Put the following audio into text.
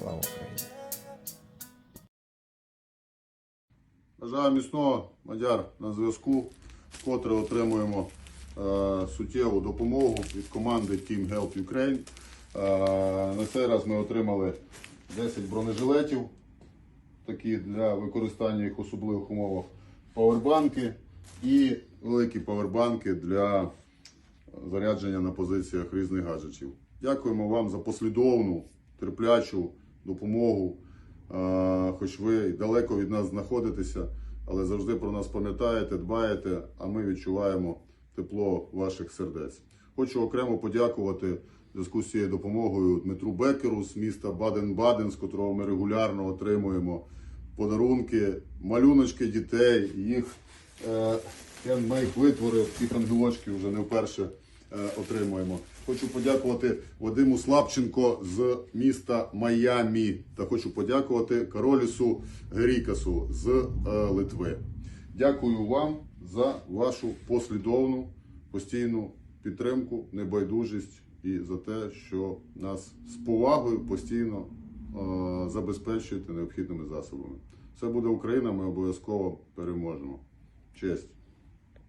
Слава Україні! Бажаю міцного мадяр на зв'язку, вкотре отримуємо е, суттєву допомогу від команди Team Help Ukraine. Е, на цей раз ми отримали 10 бронежилетів, такі для використання їх в особливих умовах, павербанки і великі павербанки для зарядження на позиціях різних гаджетів. Дякуємо вам за послідовну терплячу допомогу. Хоч ви далеко від нас знаходитеся, але завжди про нас пам'ятаєте, дбаєте, а ми відчуваємо тепло ваших сердець. Хочу окремо подякувати зв'язку з цією допомогою Дмитру Бекеру з міста Баден-Баден, з котрого ми регулярно отримуємо подарунки, малюночки дітей, їх е, хендмейк витвори, цих ангелочків вже не вперше отримуємо. Хочу подякувати Вадиму Слабченко з міста Майамі та хочу подякувати Каролісу Герікасу з е, Литви. Дякую вам за вашу послідовну постійну підтримку, небайдужість і за те, що нас з повагою постійно е, забезпечуєте необхідними засобами. Це буде Україна, ми обов'язково переможемо. Честь!